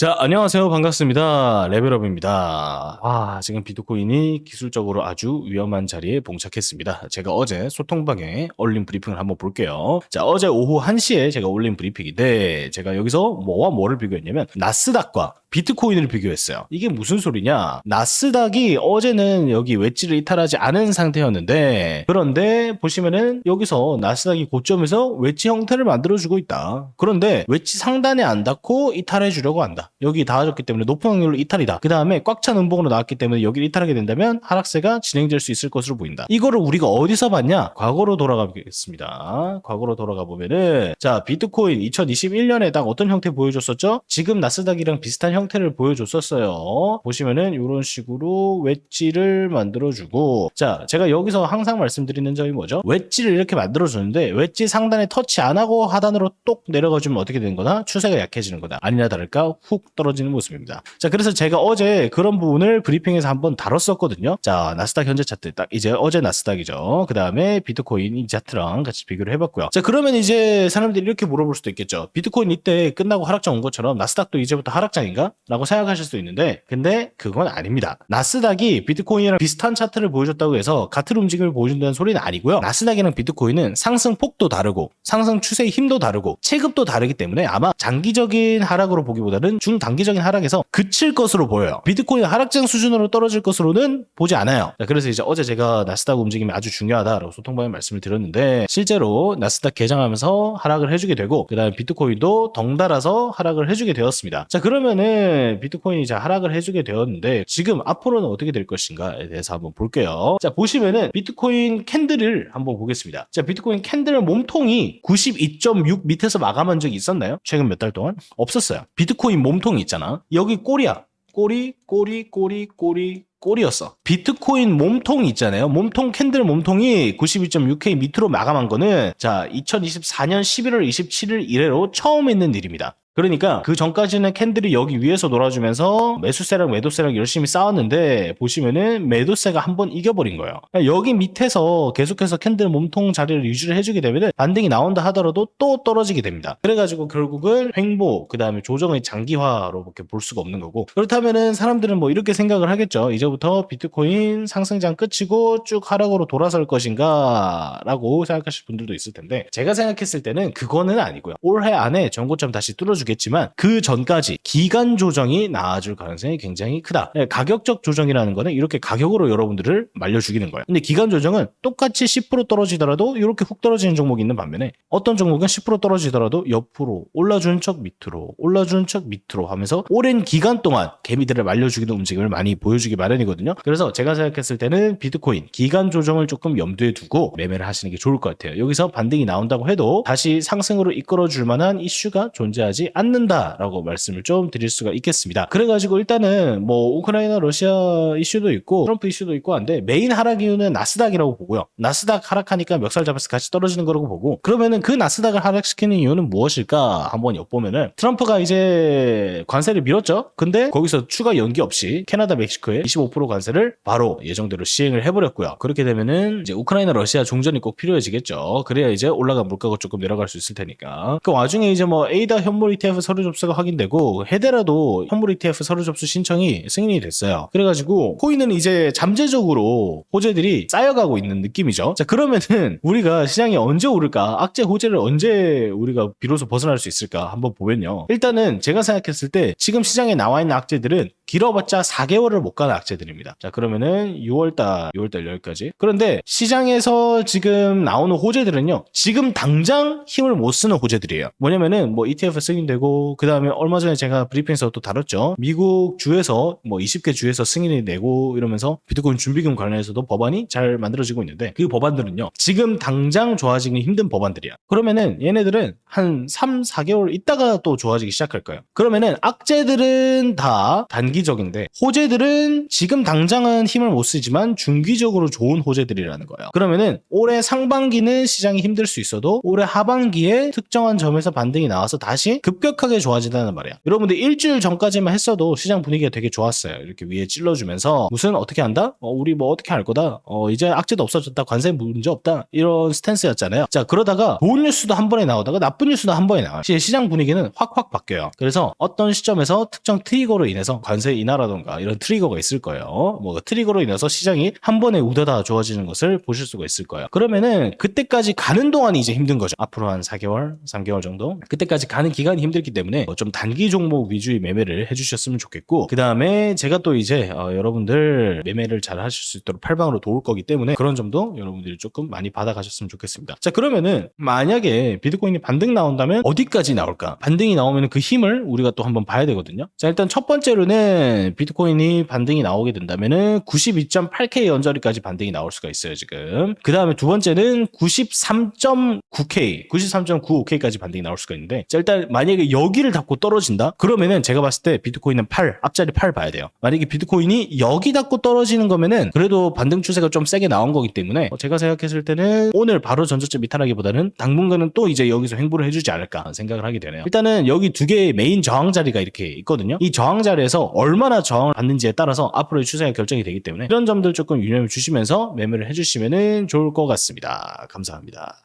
자, 안녕하세요. 반갑습니다. 레벨업입니다. 아, 지금 비트코인이 기술적으로 아주 위험한 자리에 봉착했습니다. 제가 어제 소통방에 올린 브리핑을 한번 볼게요. 자, 어제 오후 1시에 제가 올린 브리핑인데, 제가 여기서 뭐와 뭐를 비교했냐면, 나스닥과 비트코인을 비교했어요. 이게 무슨 소리냐? 나스닥이 어제는 여기 웨지를 이탈하지 않은 상태였는데, 그런데 보시면은 여기서 나스닥이 고점에서 웨지 형태를 만들어주고 있다. 그런데 웨지 상단에 안 닿고 이탈해 주려고 한다. 여기 닿아졌기 때문에 높은 확률로 이탈이다. 그 다음에 꽉 찬 음봉으로 나왔기 때문에 여기를 이탈하게 된다면 하락세가 진행될 수 있을 것으로 보인다. 이거를 우리가 어디서 봤냐? 과거로 돌아가 보겠습니다. 과거로 돌아가 보면은 자 비트코인 2021년에 딱 어떤 형태 보여줬었죠? 지금 나스닥이랑 비슷한 형 태를 보여줬었어요. 보시면은 이런 식으로 웨지를 만들어주고 자 제가 여기서 항상 말씀드리는 점이 뭐죠? 웨지를 이렇게 만들어주는데 웨지 상단에 터치 안 하고 하단으로 똑 내려가주면 어떻게 되는 거다? 추세가 약해지는 거다. 아니나 다를까 훅 떨어지는 모습입니다. 자 그래서 제가 어제 그런 부분을 브리핑에서 한번 다뤘었거든요. 자 나스닥 현재 차트 딱 이제 어제 나스닥이죠. 그 다음에 비트코인 이 차트랑 같이 비교를 해봤고요. 자 그러면 이제 사람들이 이렇게 물어볼 수도 있겠죠. 비트코인 이때 끝나고 하락장 온 것처럼 나스닥도 이제부터 하락장인가? 라고 생각하실 수도 있는데 근데 그건 아닙니다. 나스닥이 비트코인이랑 비슷한 차트를 보여줬다고 해서 같은 움직임을 보여준다는 소리는 아니고요. 나스닥이랑 비트코인은 상승 폭도 다르고 상승 추세의 힘도 다르고 체급도 다르기 때문에 아마 장기적인 하락으로 보기보다는 중단기적인 하락에서 그칠 것으로 보여요. 비트코인 하락장 수준으로 떨어질 것으로는 보지 않아요. 자, 그래서 이제 어제 제가 나스닥 움직임이 아주 중요하다라고 소통방에 말씀을 드렸는데 실제로 나스닥 개장하면서 하락을 해주게 되고 그다음에 비트코인도 덩달아서 하락을 해주게 되었습니다. 자 그러면은 비트코인이 자 하락을 해주게 되었는데 지금 앞으로는 어떻게 될 것인가에 대해서 한번 볼게요. 자 보시면은 비트코인 캔들을 한번 보겠습니다. 자 비트코인 캔들 몸통이 92.6 밑에서 마감한 적이 있었나요? 최근 몇 달 동안 없었어요. 비트코인 몸통이 있잖아. 여기 꼬리야. 꼬리, 꼬리, 꼬리, 꼬리, 꼬리였어. 비트코인 몸통 있잖아요. 몸통 캔들 몸통이 92.6K 밑으로 마감한 거는 자 2024년 11월 27일 이래로 처음 있는 일입니다. 그러니까 그 전까지는 캔들이 여기 위에서 놀아주면서 매수세랑 매도세랑 열심히 싸웠는데 보시면은 매도세가 한번 이겨버린 거예요. 그러니까 여기 밑에서 계속해서 캔들 몸통 자리를 유지를 해주게 되면은 반등이 나온다 하더라도 또 떨어지게 됩니다. 그래가지고 결국은 횡보 그 다음에 조정의 장기화로밖에 볼 수가 없는 거고 그렇다면은 사람들은 뭐 이렇게 생각을 하겠죠. 이제부터 비트코인 상승장 끝이고 쭉 하락으로 돌아설 것인가라고 생각하실 분들도 있을 텐데 제가 생각했을 때는 그거는 아니고요. 올해 안에 전고점 다시 뚫어주 겠지만 그 전까지 기간 조정이 나아질 가능성이 굉장히 크다. 네, 가격적 조정이라는 거는 이렇게 가격으로 여러분들을 말려 죽이는 거예요. 근데 기간 조정은 똑같이 10% 떨어지더라도 이렇게 훅 떨어지는 종목이 있는 반면에 어떤 종목은 10% 떨어지더라도 옆으로 올라주는 척 밑으로 올라주는 척 밑으로 하면서 오랜 기간 동안 개미들을 말려 죽이는 움직임을 많이 보여주기 마련이거든요. 그래서 제가 생각했을 때는 비트코인 기간 조정을 조금 염두에 두고 매매를 하시는 게 좋을 것 같아요. 여기서 반등이 나온다고 해도 다시 상승으로 이끌어 줄 만한 이슈가 존재하 지 않는다라고 말씀을 좀 드릴 수가 있겠습니다. 그래가지고 일단은 뭐 우크라이나 러시아 이슈도 있고 트럼프 이슈도 있고 한데 메인 하락 이유는 나스닥이라고 보고요. 나스닥 하락하니까 멱살 잡아서 같이 떨어지는 거라고 보고 그러면은 그 나스닥을 하락시키는 이유는 무엇일까 한번 엿보면은 트럼프가 이제 관세를 밀었죠. 근데 거기서 추가 연기 없이 캐나다 멕시코에 25% 관세를 바로 예정대로 시행을 해버렸고요. 그렇게 되면은 이제 우크라이나 러시아 종전이 꼭 필요해지겠죠. 그래야 이제 올라간 물가가 조금 내려갈 수 있을 테니까. 그 와중에 이제 뭐 에이다 현물 ETF 서류 접수가 확인되고 헤데라도 현물 ETF 서류 접수 신청이 승인이 됐어요. 그래가지고 코인은 이제 잠재적으로 호재들이 쌓여가고 있는 느낌이죠. 자 그러면은 우리가 시장이 언제 오를까? 악재 호재를 언제 우리가 비로소 벗어날 수 있을까? 한번 보면요. 일단은 제가 생각했을 때 지금 시장에 나와 있는 악재들은 길어봤자 4개월을 못 가는 악재들입니다. 자 그러면은 6월달, 6월달 여기까지. 그런데 시장에서 지금 나오는 호재들은요. 지금 당장 힘을 못 쓰는 호재들이에요. 뭐냐면은 뭐 ETF 승인되고 그 다음에 얼마 전에 제가 브리핑에서 또 다뤘죠. 미국 주에서 뭐 20개 주에서 승인이 내고 이러면서 비트코인 준비금 관련해서도 법안이 잘 만들어지고 있는데 그 법안들은요. 지금 당장 좋아지기 힘든 법안들이야. 그러면은 얘네들은 한 3, 4개월 있다가 또 좋아지기 시작할 거예요. 그러면은 악재들은 다 단기 단기적인데 호재들은 지금 당장은 힘을 못 쓰지만 중기적으로 좋은 호재들이라는 거예요. 그러면은 올해 상반기는 시장이 힘들 수 있어도 올해 하반기에 특정한 점에서 반등이 나와서 다시 급격하게 좋아진다는 말이야. 여러분들 일주일 전까지만 했어도 시장 분위기가 되게 좋았어요. 이렇게 위에 찔러주면서 무슨 어떻게 한다? 어, 우리 뭐 어떻게 할 거다? 어, 이제 악재도 없어졌다. 관세 문제 없다. 이런 스탠스였잖아요. 자, 그러다가 좋은 뉴스도 한 번에 나오다가 나쁜 뉴스도 한 번에 나와요. 시장 분위기는 확확 바뀌어요. 그래서 어떤 시점에서 특정 트리거로 인해서 관세 인하라던가 이런 트리거가 있을 거예요. 뭐 트리거로 인해서 시장이 한 번에 우다다 좋아지는 것을 보실 수가 있을 거예요. 그러면은 그때까지 가는 동안이 이제 힘든 거죠. 앞으로 한 4개월, 3개월 정도? 그때까지 가는 기간이 힘들기 때문에 뭐좀 단기 종목 위주의 매매를 해주셨으면 좋겠고 그 다음에 제가 또 이제 어, 여러분들 매매를 잘 하실 수 있도록 팔방으로 도울 거기 때문에 그런 점도 여러분들이 조금 많이 받아가셨으면 좋겠습니다. 자 그러면은 만약에 비트코인이 반등 나온다면 어디까지 나올까? 반등이 나오면 그 힘을 우리가 또 한번 봐야 되거든요. 자 일단 첫 번째로는 비트코인이 반등이 나오게 된다면은 92.8K 언저리까지 반등이 나올 수가 있어요 지금. 그 다음에 두 번째는 93.9K, 93.95K까지 반등이 나올 수가 있는데 자 일단 만약에 여기를 닫고 떨어진다? 그러면은 제가 봤을 때 비트코인은 8, 앞자리 8 봐야 돼요. 만약에 비트코인이 여기 닫고 떨어지는 거면은 그래도 반등 추세가 좀 세게 나온 거기 때문에 어, 제가 생각했을 때는 오늘 바로 전저점 이탈하기보다는 당분간은 또 이제 여기서 횡보를 해주지 않을까 생각을 하게 되네요. 일단은 여기 두 개의 메인 저항 자리가 이렇게 있거든요. 이 저항 자리에서 얼마나 저항을 받는지에 따라서 앞으로의 추세가 결정이 되기 때문에 이런 점들 조금 유념해 주시면서 매매를 해주시면 좋을 것 같습니다. 감사합니다.